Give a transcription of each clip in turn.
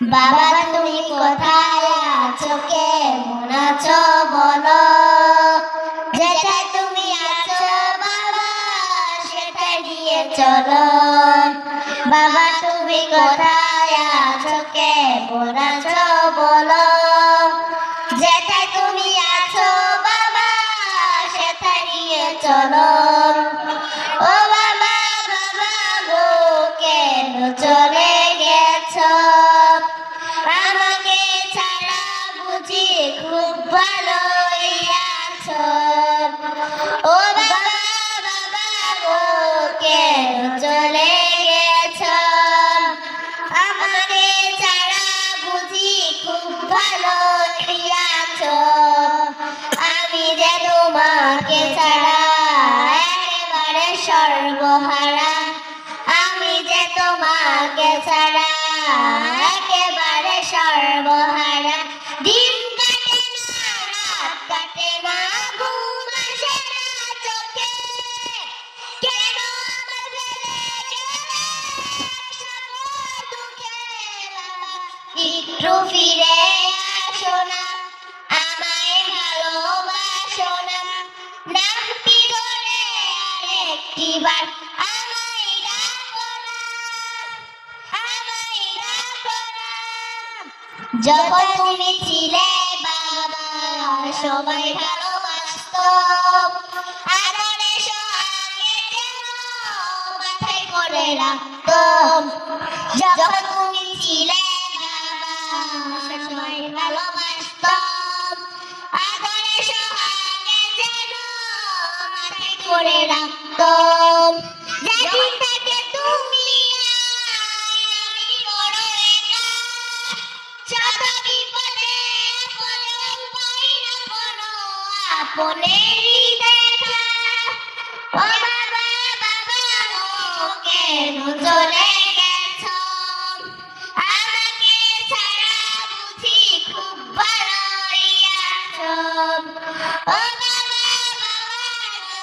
বাবা, তুমি কোথায় আছো? কেমন আছো বলো। যেটাই তুমি আছো বাবা সেটাই নিয়ে চলো। বাবা, তুমি কোথায় আছো? কেমন আছো বলো। যেটাই তুমি আছো বাবা সেটাই নিয়ে চলো। সর্বহারা আমি যে তোমাকে ছাড়া একেবারে সর্বহারা। দিন কাটে না, রাত কাটে না ফিরে আসো না। আরেকটিবার আমায় ডাকো যখন তুমি ছিলে বাবা, সবাই ভালোবাসতো। আদরে মাথায় করে যখন তুমি ছিলে বাবা, সবাই ভালোবাসতো। করে রাখতো যেদিন থেকে তুমি ও আমাকে ছাড়া বুঝি খুব ভালোই আছো ও বাবা বাবা গো,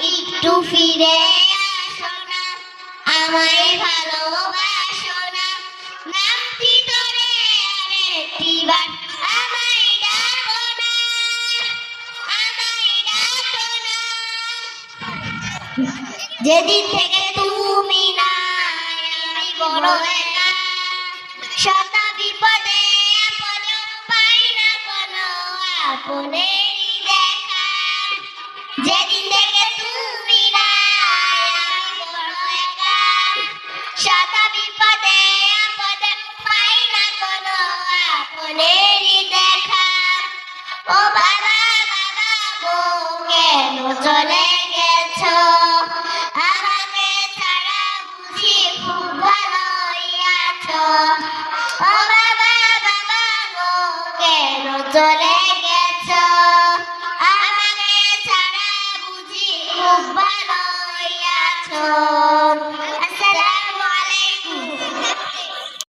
একটু ফিরে আসো না, আমায় ভালোবাসো না। নামটি ধরে না ডাকো না। যেদিন থেকে তুমি আমি বড় একা বিপদে আপন পাই না কোনো আপনেরই চলে গেছো? আমাকে ছাড়া বুঝি খুব ভালোই আছো। ও বাবা বাবা গো কেন চলে